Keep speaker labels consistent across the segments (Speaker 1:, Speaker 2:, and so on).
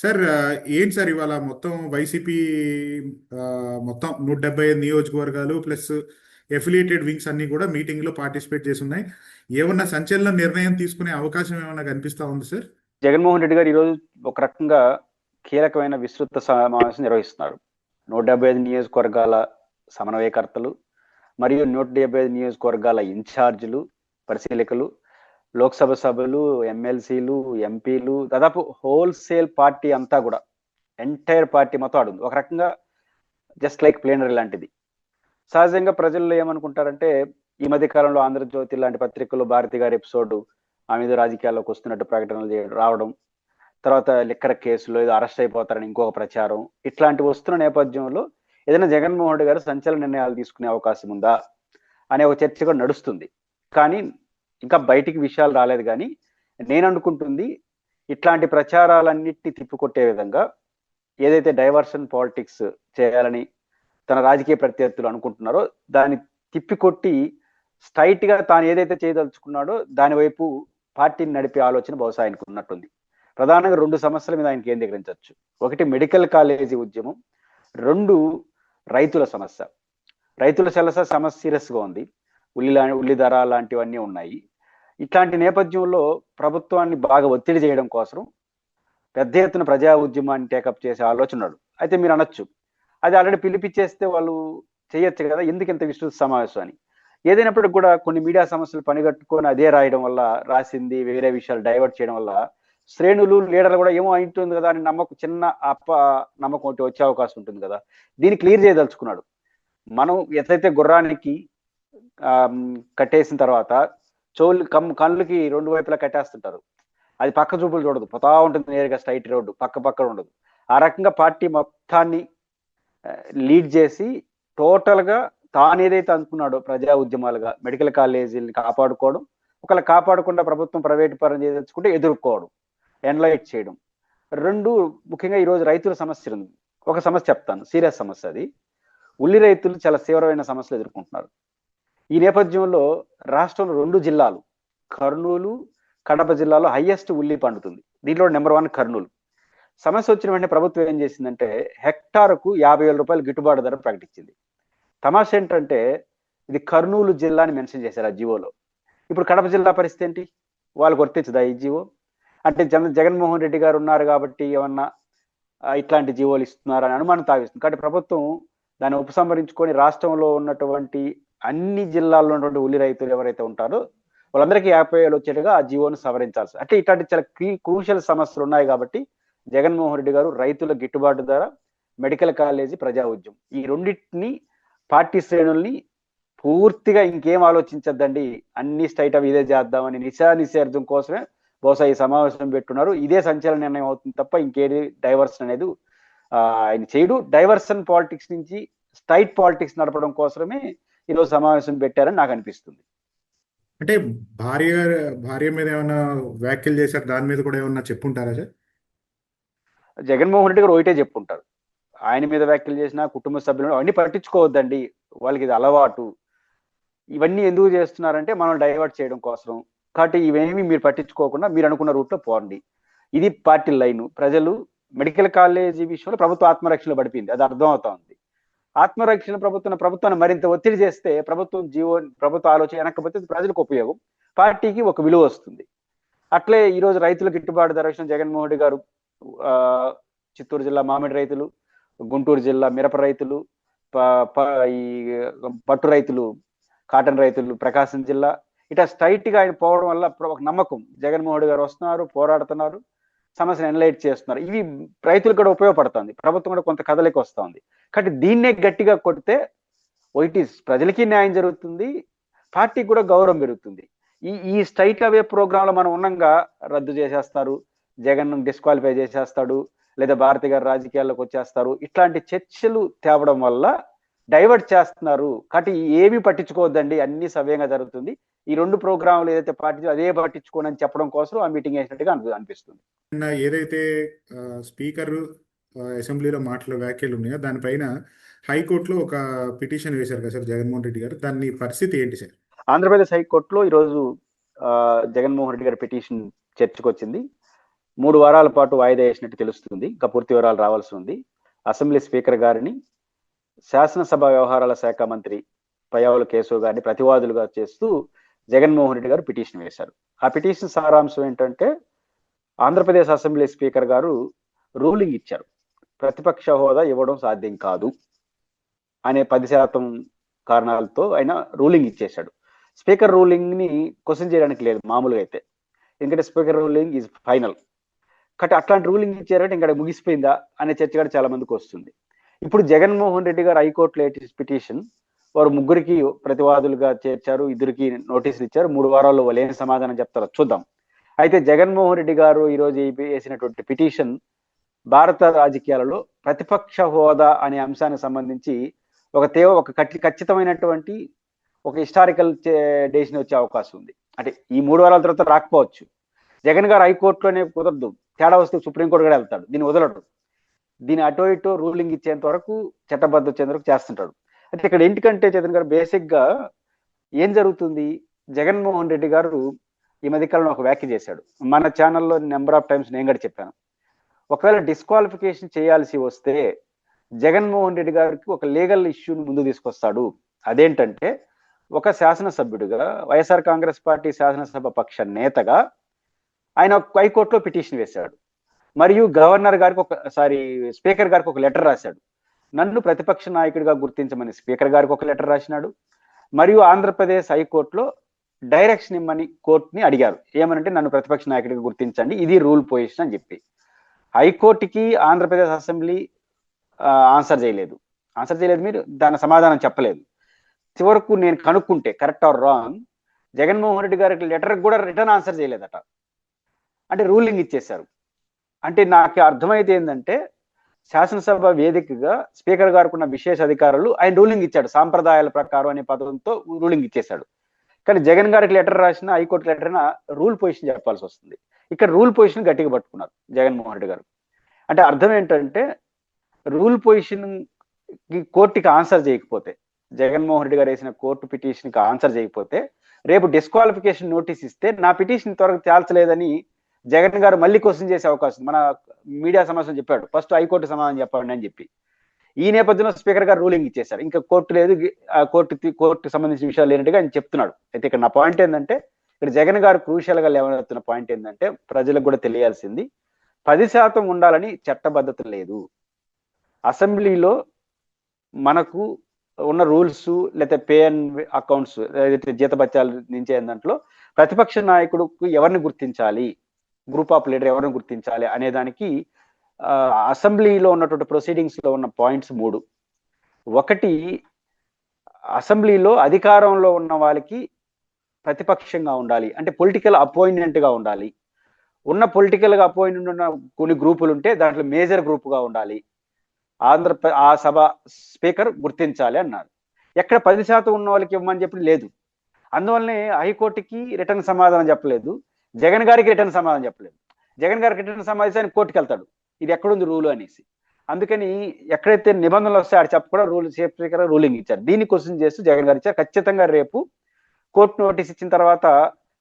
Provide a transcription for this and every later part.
Speaker 1: Sir ఏంటి sir ఇవాళ మొత్తం వైసీపీ మొత్తం నూట డెబ్బై ఐదు నియోజకవర్గాలు ప్లస్ ఎఫిలియేటెడ్ వింగ్స్ అన్ని కూడా మీటింగ్లో పార్టిసిపేట్ చేసి ఉన్నాయి ఏమన్నా సంచలన నిర్ణయం తీసుకునే అవకాశం ఏమైనా కనిపిస్తా ఉంది సార్?
Speaker 2: జగన్మోహన్ రెడ్డి గారు ఈరోజు ఒక రకంగా కీలకమైన విస్తృత సమావేశం నిర్వహిస్తున్నారు. నూట డెబ్బై ఐదు నియోజకవర్గాల సమన్వయకర్తలు మరియు నూట డెబ్బై ఐదు నియోజకవర్గాల ఇన్ఛార్జీలు పరిశీలకులు లోక్సభ సభలు ఎమ్మెల్సీలు ఎంపీలు దాదాపు హోల్సేల్ పార్టీ అంతా కూడా ఎంటైర్ పార్టీ మొత్తం ఆడుంది. ఒక రకంగా జస్ట్ లైక్ ప్లేనరీ లాంటిది. సహజంగా ప్రజల్లో ఏమనుకుంటారంటే ఈ మధ్య కాలంలో ఆంధ్రజ్యోతి లాంటి పత్రికలు భారతి గారి ఎపిసోడ్ ఆమె ఏదో రాజకీయాల్లోకి వస్తున్నట్టు ప్రకటనలు రావడం తర్వాత లిక్కర్ కేసులో ఏదో అరెస్ట్ అయిపోతారని ఇంకొక ప్రచారం ఇట్లాంటి వస్తున్న నేపథ్యంలో ఏదైనా జగన్మోహన్ రెడ్డి గారు సంచలన నిర్ణయాలు తీసుకునే అవకాశం ఉందా అనే ఒక చర్చ కూడా నడుస్తుంది. కానీ ఇంకా బయటికి విషయాలు రాలేదు కానీ నేను అనుకుంటుంది ఇట్లాంటి ప్రచారాలన్నిటిని తిప్పికొట్టే విధంగా ఏదైతే డైవర్షన్ పాలిటిక్స్ చేయాలని తన రాజకీయ ప్రత్యర్థులు అనుకుంటున్నారో దాన్ని తిప్పికొట్టి స్ట్రైట్గా తాను ఏదైతే చేయదలుచుకున్నాడో దాని వైపు పార్టీని నడిపే ఆలోచన బహుశా ఆయనకు ఉన్నట్టుంది. ప్రధానంగా రెండు సమస్యల మీద ఆయన కేంద్రీకరించవచ్చు. ఒకటి మెడికల్ కాలేజీ ఉద్యమం రెండు రైతుల సమస్య. రైతుల సమస్య సమస్య సీరియస్ ఉంది. ఉల్లి లా- ఉల్లి ధర లాంటివన్నీ ఉన్నాయి. ఇట్లాంటి నేపథ్యంలో ప్రభుత్వాన్ని బాగా ఒత్తిడి చేయడం కోసం పెద్ద ఎత్తున ప్రజా ఉద్యమాన్ని టేకప్ చేసే ఆలోచనలు. అయితే మీరు అనొచ్చు. అది ఆల్రెడీ పిలిపించేస్తే వాళ్ళు చేయొచ్చు కదా ఎందుకు ఇంత విస్తృత సమావేశం అని. ఏదైనప్పటికి కూడా కొన్ని మీడియా సమస్యలు పనిగట్టుకొని అదే రాయడం వల్ల రాసింది వేరే విషయాలు డైవర్ట్ చేయడం వల్ల శ్రేణులు లీడర్లు కూడా ఏమో అయింటుంది కదా అని నమ్మకం చిన్న అప్ప నమ్మకం ఒకటి వచ్చే అవకాశం ఉంటుంది కదా. దీన్ని క్లియర్ చేయదలుచుకున్నాడు. మనం ఎట్లయితే గుర్రానికి కట్టేసిన తర్వాత చెవులు కమ్ కళ్ళకి రెండు వైపులా కట్టేస్తుంటారు. అది పక్క చూపులు చూడదు. పోతా ఉంటుంది నేరుగా స్ట్రైట్ రోడ్డు పక్క పక్కన ఉండదు. ఆ రకంగా పార్టీ మొత్తాన్ని లీడ్ చేసి టోటల్గా తాను ఏదైతే అనుకున్నాడో ప్రజా ఉద్యమాలుగా మెడికల్ కాలేజీని కాపాడుకోవడం ఒకవేళ కాపాడకుండా ప్రభుత్వం ప్రైవేట్ పరం చేయదలుచుకుంటే ఎదుర్కోవడం ఎన్లైట్ చేయడం. రెండు ముఖ్యంగా ఈరోజు రైతుల సమస్య ఉంది. ఒక సమస్య చెప్తాను. సీరియస్ సమస్య అది. ఉల్లి రైతులు చాలా తీవ్రమైన సమస్యలు ఎదుర్కొంటున్నారు. ఈ నేపథ్యంలో రాష్ట్రంలో రెండు జిల్లాలు కర్నూలు కడప జిల్లాలో హైయెస్ట్ ఉల్లి పండుతుంది. దీంట్లో నెంబర్ వన్ కర్నూలు. సమస్య వచ్చిన వెంటనే ప్రభుత్వం ఏం చేసిందంటే హెక్టార్కు యాభై వేల రూపాయలు గిట్టుబాటు ధర ప్రకటించింది. తమాషా ఏంటంటే ఇది కర్నూలు జిల్లా అని మెన్షన్ చేశారు ఆ జీవోలో. ఇప్పుడు కడప జిల్లా పరిస్థితి ఏంటి? వాళ్ళకు వర్తించదా ఈ జీవో? అంటే జగన్ జగన్మోహన్ రెడ్డి గారు ఉన్నారు కాబట్టి ఏమన్నా ఇట్లాంటి జీవోలు ఇస్తున్నారు అని అనుమానం తావిస్తుంది. కాబట్టి ప్రభుత్వం దాన్ని ఉపసంహరించుకొని రాష్ట్రంలో ఉన్నటువంటి అన్ని జిల్లాల్లో ఉన్నటువంటి ఉల్లి రైతులు ఎవరైతే ఉంటారో వాళ్ళందరికీ యాభై వేలు వచ్చేట్టుగా ఆ జీవోను సవరించాల్సి అంటే ఇట్లాంటి చాలా క్రూషియల్ సమస్యలు ఉన్నాయి కాబట్టి జగన్మోహన్ రెడ్డి గారు రైతుల గిట్టుబాటు ధర మెడికల్ కాలేజీ ప్రజా ఉద్యమం. ఈ రెండింటిని పార్టీ శ్రేణుల్ని పూర్తిగా ఇంకేం ఆలోచించద్దండి. అన్ని స్టైట్ అవి ఇదే చేద్దామని నిశా నిశ్చయార్థం కోసమే బహుశా ఈ సమావేశం పెట్టున్నారు. ఇదే సంచలన నిర్ణయం అవుతుంది తప్ప ఇంకేది డైవర్షన్ అనేది ఆయన చేయడు. డైవర్షన్ పాలిటిక్స్ నుంచి స్టైట్ పాలిటిక్స్ నడపడం కోసమే ఈరోజు సమావేశం పెట్టారని నాకు అనిపిస్తుంది.
Speaker 1: అంటే భార్య భార్య మీద ఏమైనా వ్యాఖ్యలు చేశారు? దాని మీద కూడా ఏమన్నా చెప్పుంటారా సార్?
Speaker 2: జగన్మోహన్ రెడ్డి గారు ఒకటే చెప్పుంటారు. ఆయన మీద వ్యాఖ్యలు చేసిన కుటుంబ సభ్యులు అవన్నీ పట్టించుకోవద్దండి. వాళ్ళకి ఇది అలవాటు. ఇవన్నీ ఎందుకు చేస్తున్నారంటే మనం డైవర్ట్ చేయడం కోసం. కాబట్టి ఇవేమి మీరు పట్టించుకోకుండా మీరు అనుకున్న రూట్లో పోండి. ఇది పార్టీ లైన్. ప్రజలు మెడికల్ కాలేజీ విషయంలో ప్రభుత్వ ఆత్మరక్షణ పడిపోయింది. అది అర్థం అవుతా ఉంది. ఆత్మరక్షణ ప్రభుత్వం ప్రభుత్వాన్ని మరింత ఒత్తిడి చేస్తే ప్రభుత్వం జీవో ప్రభుత్వ ఆలోచన వెనకపోతే ప్రజలకు ఉపయోగం. పార్టీకి ఒక విలువ వస్తుంది. అట్లే ఈ రోజు రైతుల గిట్టుబాటు ధర విషయం జగన్మోహన్ రెడ్డి గారు ఆ, చిత్తూరు జిల్లా మామిడి రైతులు గుంటూరు జిల్లా మిరప రైతులు ప- ఈ పట్టు రైతులు కాటన్ రైతులు ప్రకాశం జిల్లా. ఇట్లా స్ట్రైట్గా ఆయన పోవడం వల్ల ఒక నమ్మకం. జగన్మోహన్ రెడ్డి గారు వస్తున్నారు పోరాడుతున్నారు. సమస్యను ఎన్లైట్ చేస్తున్నారు. ఇవి రైతులకు కూడా ఉపయోగపడుతుంది. ప్రభుత్వం కూడా కొంత కదలికి వస్తుంది. కాబట్టి దీన్నే గట్టిగా కొడితే వైటీస్ ప్రజలకి న్యాయం జరుగుతుంది పార్టీకి కూడా గౌరవం పెరుగుతుంది. ఈ ఈ స్ట్రైట్ అవే ప్రోగ్రాంలో మనం ఉన్నంగా రద్దు చేసేస్తారు జగన్ డిస్క్వాలిఫై చేసేస్తాడు లేదా భారతి గారు రాజకీయాల్లోకి వచ్చేస్తారు. ఇట్లాంటి చర్చలు తేవడం వల్ల డైవర్ట్ చేస్తున్నారు. కాబట్టి ఏమి పట్టించుకోవద్దండి. అన్ని సవ్యంగా జరుగుతుంది. ఈ రెండు ప్రోగ్రాములు ఏదైతే పార్టీ అదే పట్టించుకోనని చెప్పడం కోసం ఆ మీటింగ్ వేసినట్టుగా అనిపి- అనిపిస్తుంది.
Speaker 1: నిన్న ఏదైతే స్పీకర్ అసెంబ్లీలో మాటలు వ్యాఖ్యలు ఉన్నాయో దానిపైన హైకోర్టులో ఒక పిటిషన్ వేశారు కదా సార్ జగన్మోహన్ రెడ్డి గారు. దాని పరిస్థితి ఏంటి సార్?
Speaker 2: ఆంధ్రప్రదేశ్ హైకోర్టులో ఈరోజు జగన్మోహన్ రెడ్డి గారి పిటిషన్ చర్చకు వచ్చింది మూడు వారాల పాటు వాయిదా వేసినట్టు తెలుస్తుంది. ఇంకా పూర్తి వివరాలు రావాల్సి ఉంది. అసెంబ్లీ స్పీకర్ గారిని శాసనసభ వ్యవహారాల శాఖ మంత్రి పయ్యావుల కేశవ్ గారిని ప్రతివాదులుగా చేస్తూ జగన్మోహన్ రెడ్డి గారు పిటిషన్ వేశారు. ఆ పిటిషన్ సారాంశం ఏంటంటే ఆంధ్రప్రదేశ్ అసెంబ్లీ స్పీకర్ గారు రూలింగ్ ఇచ్చారు. ప్రతిపక్ష హోదా ఇవ్వడం సాధ్యం కాదు అనే పది శాతం కారణాలతో ఆయన రూలింగ్ ఇచ్చేశాడు. స్పీకర్ రూలింగ్ని క్వశ్చన్ చేయడానికి లేదు మామూలుగా అయితే. ఎందుకంటే స్పీకర్ రూలింగ్ ఈజ్ ఫైనల్. కాబట్టి అట్లాంటి రూలింగ్ ఇచ్చారంటే ఇంకా ముగిసిపోయిందా అనే చర్చ కూడా చాలా మందికి వస్తుంది. ఇప్పుడు జగన్మోహన్ రెడ్డి గారు హైకోర్టులో పిటిషన్ వారు ముగ్గురికి ప్రతివాదులుగా చేర్చారు ఇద్దరికి నోటీసులు ఇచ్చారు. మూడు వారాల్లో వాళ్ళు ఏం సమాధానం చెప్తారో చూద్దాం. అయితే జగన్మోహన్ రెడ్డి గారు ఈరోజు వేసినటువంటి పిటిషన్ భారత రాజకీయాలలో ప్రతిపక్ష హోదా అనే అంశానికి సంబంధించి ఒక తీవ్ర ఒక కట్టి- ఖచ్చితమైనటువంటి ఒక హిస్టారికల్ డేషన్ వచ్చే అవకాశం ఉంది. అంటే ఈ మూడు వారాల తర్వాత రాకపోవచ్చు. జగన్ గారు హైకోర్టులోనే కుదరదు. తేడా వస్తే సుప్రీంకోర్టు కూడా వెళ్తాడు. దీన్ని వదలడు. దీని అటో ఇటో రూలింగ్ ఇచ్చేంత వరకు చట్టబద్ధ వచ్చేంత వరకు చేస్తుంటాడు. అయితే ఇక్కడ ఏంటికంటే చేతన్ గారు బేసిక్గా ఏం జరుగుతుంది? జగన్మోహన్ రెడ్డి గారు ఈ మధ్య కాలంలో ఒక వ్యాఖ్య చేశాడు. మన ఛానల్లో నెంబర్ ఆఫ్ టైమ్స్ నేను కూడా చెప్పాను. ఒకవేళ డిస్క్వాలిఫికేషన్ చేయాల్సి వస్తే జగన్మోహన్ రెడ్డి గారికి ఒక లీగల్ ఇష్యూని ముందు తీసుకొస్తాడు. అదేంటంటే ఒక శాసనసభ్యుడిగా వైఎస్ఆర్ కాంగ్రెస్ పార్టీ శాసనసభ పక్ష నేతగా ఆయన హైకోర్టులో పిటిషన్ వేశాడు. మరియు గవర్నర్ గారికి ఒక సారీ స్పీకర్ గారికి ఒక లెటర్ రాశాడు. నన్ను ప్రతిపక్ష నాయకుడిగా గుర్తించమని స్పీకర్ గారికి ఒక లెటర్ రాసినాడు. మరియు ఆంధ్రప్రదేశ్ హైకోర్టులో డైరెక్షన్ ఇమ్మని కోర్టుని అడిగారు. ఏమనంటే నన్ను ప్రతిపక్ష నాయకుడిగా గుర్తించండి ఇది రూల్ పొజిషన్ అని చెప్పి. హైకోర్టుకి ఆంధ్రప్రదేశ్ అసెంబ్లీ ఆన్సర్ చేయలేదు. ఆన్సర్ చేయలేదు మీరు దాని సమాధానం చెప్పలేదు. చివరకు నేను కనుక్కుంటే correct or wrong Jaganmohan Reddy గారికి లెటర్ కూడా రిటర్న్ ఆన్సర్ చేయలేదట. అంటే రూలింగ్ ఇచ్చేశారు. అంటే నాకు అర్థమైతే ఏంటంటే శాసనసభ వేదికగా స్పీకర్ గారికి ఉన్న విశేష అధికారులు ఆయన రూలింగ్ ఇచ్చాడు. సాంప్రదాయాల ప్రకారం అనే పదంతో రూలింగ్ ఇచ్చేశాడు. కానీ జగన్ గారికి లెటర్ రాసిన హైకోర్టు లెటర్ రూల్ పొజిషన్ చెప్పాల్సి వస్తుంది. ఇక్కడ రూల్ పొజిషన్ గట్టిగా పట్టుకున్నారు జగన్మోహన్ రెడ్డి గారు. అంటే అర్థం ఏంటంటే రూల్ పొజిషన్ కోర్టుకి ఆన్సర్ చేయకపోతే జగన్మోహన్ రెడ్డి గారు వేసిన కోర్టు పిటిషన్కి ఆన్సర్ చేయకపోతే రేపు డిస్క్వాలిఫికేషన్ నోటీస్ ఇస్తే నా పిటిషన్ త్వరగా తేల్చలేదని జగన్ గారు మళ్ళీ క్వశ్చన్ చేసే అవకాశం మన మీడియా సమావేశం చెప్పాడు. ఫస్ట్ హైకోర్టు సమాధానం చెప్పండి అని చెప్పి. ఈ నేపథ్యంలో స్పీకర్ గారు రూలింగ్ ఇచ్చేశారు. ఇంకా కోర్టు లేదు. ఆ కోర్టు కోర్టుకు సంబంధించిన విషయాలు లేనట్టుగా ఆయన చెప్తున్నాడు. అయితే ఇక్కడ నా పాయింట్ ఏంటంటే ఇక్కడ జగన్ గారు క్రూషియల్గా లేవనెత్తున్న పాయింట్ ఏంటంటే ప్రజలకు కూడా తెలియాల్సింది పది శాతం ఉండాలని చట్టబద్ధత లేదు. అసెంబ్లీలో మనకు ఉన్న రూల్స్ లేకపోతే పే అండ్ అకౌంట్స్ ఏదైతే జీతబత్యాలు నుంచే దాంట్లో ప్రతిపక్ష నాయకుడుకు ఎవరిని గుర్తించాలి? గ్రూప్ ఆఫ్ లీడర్ ఎవరిని గుర్తించాలి అనే దానికి అసెంబ్లీలో ఉన్నటువంటి ప్రొసీడింగ్స్లో ఉన్న పాయింట్స్ మూడు. ఒకటి అసెంబ్లీలో అధికారంలో ఉన్న వాళ్ళకి ప్రతిపక్షంగా ఉండాలి. అంటే పొలిటికల్ అపాయింట్మెంట్గా ఉండాలి. ఉన్న పొలిటికల్గా అపాయింట్మెంట్ ఉన్న కొన్ని గ్రూపులు ఉంటే దాంట్లో మేజర్ గ్రూప్గా ఉండాలి. ఆంధ్ర ఆ సభ స్పీకర్ గుర్తించాలి అన్నారు. ఎక్కడ పది శాతం ఉన్న వాళ్ళకి ఇవ్వమని చెప్పి లేదు. అందువల్లనే హైకోర్టుకి రిటర్న్ సమాధానం చెప్పలేదు. జగన్ గారికి రిటర్న్ సమాధానం చెప్పలేదు. జగన్ గారికి రిటర్న్ సమాధానం కోర్టుకి వెళ్తాడు ఇది ఎక్కడుంది రూల్ అనేసి. అందుకని ఎక్కడైతే నిబంధనలు వస్తాయో ఆడ చెప్పకుండా రూల్ సేఫ్ స్పీకర్ రూలింగ్ ఇచ్చారు. దీన్ని క్వశ్చన్ చేస్తూ జగన్ గారు ఇచ్చారు. ఖచ్చితంగా రేపు కోర్టు నోటీస్ ఇచ్చిన తర్వాత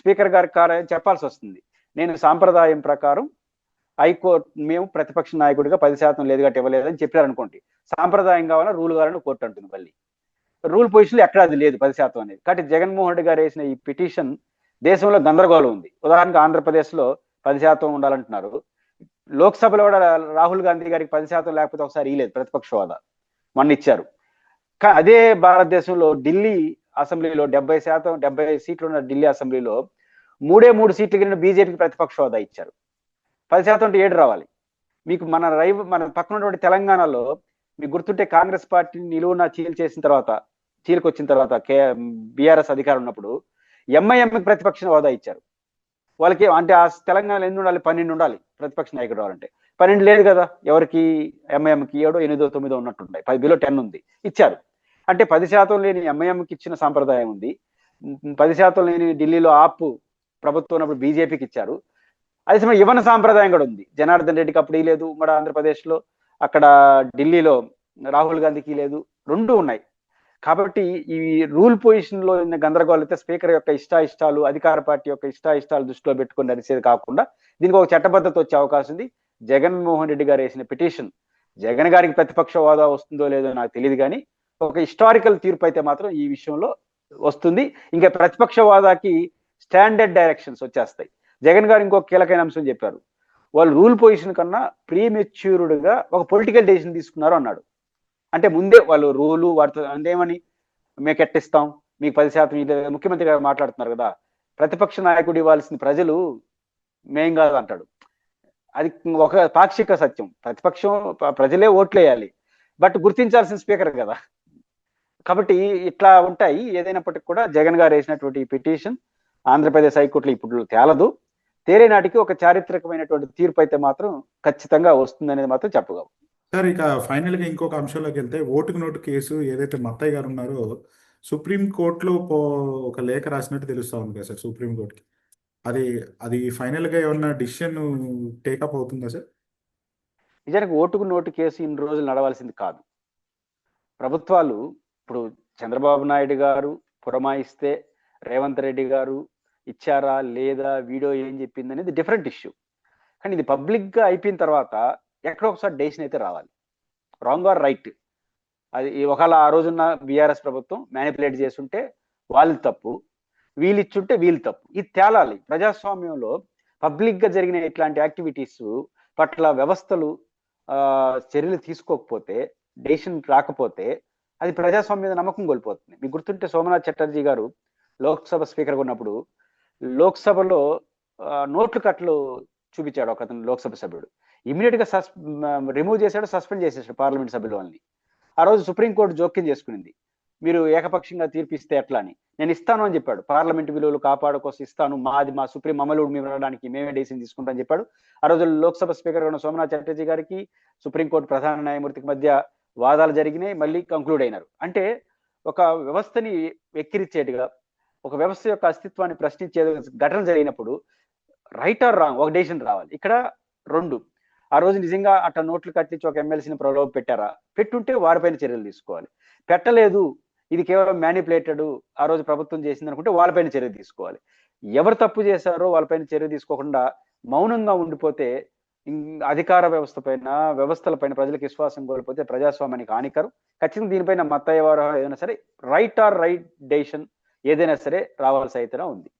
Speaker 2: స్పీకర్ గారి కార్యం చెప్పాల్సి వస్తుంది. నేను సాంప్రదాయం ప్రకారం హైకోర్టు మేము ప్రతిపక్ష నాయకుడిగా పది శాతం లేదు కాబట్టి ఇవ్వలేదని చెప్పారు అనుకోండి. సాంప్రదాయం కావాలని రూల్ కావాలని కోర్టు అంటుంది మళ్ళీ. రూల్ పొజిషన్లో ఎక్కడ అది లేదు పది శాతం అనేది. కాబట్టి జగన్మోహన్ రెడ్డి గారు వేసిన ఈ పిటిషన్ దేశంలో గందరగోళం ఉంది. ఉదాహరణకు ఆంధ్రప్రదేశ్లో పది శాతం ఉండాలంటున్నారు. లోక్సభలో కూడా రాహుల్ గాంధీ గారికి పది శాతం లేకపోతే ఒకసారి ఇయ్యలేదు ప్రతిపక్ష హోదా. మొన్న ఇచ్చారు. అదే భారతదేశంలో ఢిల్లీ అసెంబ్లీలో డెబ్బై శాతం డెబ్బై సీట్లు ఉన్న ఢిల్లీ అసెంబ్లీలో మూడే మూడు సీట్లు కింద బీజేపీకి ప్రతిపక్ష హోదా ఇచ్చారు. పది శాతం అంటే ఏడు రావాలి. మీకు మన రైవ్ మన పక్కన ఉన్నటువంటి తెలంగాణలో మీకు గుర్తుంటే కాంగ్రెస్ పార్టీ నిలువున చీల్ చేసిన తర్వాత చీలికొచ్చిన తర్వాత కే బీఆర్ఎస్ అధికారం ఉన్నప్పుడు ఎంఐఎంకి ప్రతిపక్ష హోదా ఇచ్చారు. వాళ్ళకి అంటే ఆ తెలంగాణలో ఎన్ని ఉండాలి? పన్నెండు ఉండాలి ప్రతిపక్ష నాయకుడు రావాలంటే. పన్నెండు లేదు కదా? ఎవరికి? ఎంఐఎంకి ఏడో ఎనిమిదో తొమ్మిదో ఉన్నట్టున్నాయి పది బిలో టెన్ ఉంది. ఇచ్చారు. అంటే పది శాతం లేని ఎంఐఎంకి ఇచ్చిన సాంప్రదాయం ఉంది. పది శాతం లేని ఢిల్లీలో ఆప్ ప్రభుత్వం ఉన్నప్పుడు బీజేపీకి ఇచ్చారు. అదే సమయం యువన సాంప్రదాయం కూడా ఉంది. జనార్దన్ రెడ్డికి అప్పుడు లేదు ఉమ్మడి ఆంధ్రప్రదేశ్లో. అక్కడ ఢిల్లీలో రాహుల్ గాంధీకి లేదు. రెండు ఉన్నాయి. కాబట్టి ఈ రూల్ పొజిషన్లో ఉన్న గందరగోళం అయితే స్పీకర్ యొక్క ఇష్టాయిష్టాలు అధికార పార్టీ యొక్క ఇష్టాయిష్టాలు దృష్టిలో పెట్టుకుని నడిచేది కాకుండా దీనికి ఒక చట్టబద్ధత వచ్చే అవకాశం ఉంది. జగన్మోహన్ రెడ్డి గారు వేసిన పిటిషన్ జగన్ గారికి ప్రతిపక్ష హోదా వస్తుందో లేదో నాకు తెలియదు కానీ ఒక హిస్టారికల్ తీర్పు అయితే మాత్రం ఈ విషయంలో వస్తుంది. ఇంకా ప్రతిపక్ష హోదాకి స్టాండర్డ్ డైరెక్షన్స్ వచ్చేస్తాయి. జగన్ గారు ఇంకో కీలకైన అంశం చెప్పారు. వాళ్ళు రూల్ పొజిషన్ కన్నా ప్రీమెచ్యూర్డ్గా ఒక పొలిటికల్ డెసిషన్ తీసుకున్నారు అన్నాడు. అంటే ముందే వాళ్ళు రూలు వాటితో అందేమని మేము ఎట్టిస్తాం మీకు పది శాతం ఇది ముఖ్యమంత్రి గారు మాట్లాడుతున్నారు కదా. ప్రతిపక్ష నాయకుడు ఇవ్వాల్సిన ప్రజలు మేం కాదు అంటాడు. అది ఒక పాక్షిక సత్యం. ప్రతిపక్షం ప్రజలే ఓట్లేయాలి. బట్ గుర్తించాల్సిన స్పీకర్ కదా. కాబట్టి ఇట్లా ఉంటాయి. ఏదైనప్పటికీ కూడా జగన్ గారు వేసినటువంటి పిటిషన్ ఆంధ్రప్రదేశ్ హైకోర్టులో ఇప్పుడు తేలదు. తేలే నాటికి ఒక చారిత్రకమైనటువంటి తీర్పు అయితే మాత్రం ఖచ్చితంగా వస్తుందనేది మాత్రం చెప్పగలం.
Speaker 1: సార్ ఇక ఫైనల్గా ఇంకొక అంశంలోకి వెళ్తే ఓటుకు నోటు కేసు ఏదైతే మత్తయ్య గారు ఉన్నారో సుప్రీం కోర్టులో పో- ఒక లేఖ రాసినట్టు తెలుస్తా ఉంది కదా సార్ సుప్రీం కోర్టుకి. అది అది ఫైనల్గా ఏమన్నా డిసిషన్ టేకప్ అవుతుందా సార్?
Speaker 2: నిజానికి ఓటుకు నోటు కేసు ఇన్ని రోజులు నడవాల్సింది కాదు. ప్రభుత్వాలు ఇప్పుడు చంద్రబాబు నాయుడు గారు పురమాయిస్తే రేవంత్ రెడ్డి గారు ఇచ్చారా లేదా వీడియో ఏం చెప్పింది అనేది డిఫరెంట్ ఇష్యూ. కానీ ఇది పబ్లిక్గా అయిపోయిన తర్వాత ఎక్కడో ఒకసారి డెసిషన్ అయితే రావాలి. రాంగ్ ఆర్ రైట్ అది ఒకవేళ ఆ రోజున బీఆర్ఎస్ ప్రభుత్వం మ్యానిపులేట్ చేస్తుంటే వాళ్ళు తప్పు వీళ్ళు ఇచ్చుంటే వీళ్ళు తప్పు. ఇది తేలాలి. ప్రజాస్వామ్యంలో పబ్లిక్గా జరిగిన ఇట్లాంటి యాక్టివిటీస్ పట్ల వ్యవస్థలు చర్యలు తీసుకోకపోతే డెసిషన్ రాకపోతే అది ప్రజాస్వామ్యం మీద నమ్మకం కోల్పోతుంది. మీకు గుర్తుంటే సోమనాథ్ చటర్జీ గారు లోక్సభ స్పీకర్ ఉన్నప్పుడు లోక్సభలో నోట్లు కట్లు చూపించాడు ఒక అతను లోక్సభ సభ్యుడు. ఇమీడియట్గా సస్ రిమూవ్ చేశాడు సస్పెండ్ చేసేసాడు పార్లమెంట్ సభ్యుల వాళ్ళని. ఆ రోజు సుప్రీంకోర్టు జోక్యం చేసుకునింది. మీరు ఏకపక్షంగా తీర్పిస్తే ఎట్లా అని. నేను ఇస్తాను అని చెప్పాడు. పార్లమెంట్ విలువలు కాపాడు కోసం ఇస్తాను. మాది మా సుప్రీం అమలుడు మేము రావడానికి మేమే డెసిషన్ తీసుకుంటామని చెప్పాడు. ఆ రోజు లోక్సభ స్పీకర్ ఉన్న సోమనాథ్ చటర్జీ గారికి సుప్రీంకోర్టు ప్రధాన న్యాయమూర్తికి మధ్య వాదాలు జరిగినాయి మళ్ళీ కంక్లూడ్ అయినారు. అంటే ఒక వ్యవస్థని ఎక్కిరిచ్చేట్టుగా ఒక వ్యవస్థ యొక్క అస్తిత్వాన్ని ప్రశ్నించే ఘటన జరిగినప్పుడు రైట్ ఆర్ రాంగ్ ఒక డెసిషన్ రావాలి. ఇక్కడ రెండు. ఆ రోజు నిజంగా అట్లా నోట్లు కట్టించి ఒక ఎమ్మెల్సీని ప్రలోభ పెట్టారా? పెట్టుంటే వారిపైన చర్యలు తీసుకోవాలి. పెట్టలేదు ఇది కేవలం మ్యానిపులేటెడ్ ఆ రోజు ప్రభుత్వం చేసింది అనుకుంటే వాళ్ళపైన చర్య తీసుకోవాలి. ఎవరు తప్పు చేశారో వాళ్ళపైన చర్య తీసుకోకుండా మౌనంగా ఉండిపోతే అధికార వ్యవస్థ పైన వ్యవస్థల పైన ప్రజలకు విశ్వాసం కోల్పోతే ప్రజాస్వామ్యానికి హానికరం. ఖచ్చితంగా దీనిపైన మత్తయ్య వారు ఏదైనా సరే రైట్ ఆర్ రైట్ డెసిషన్ ఏదైనా సరే రావాల్సి అయితేనే ఉంది.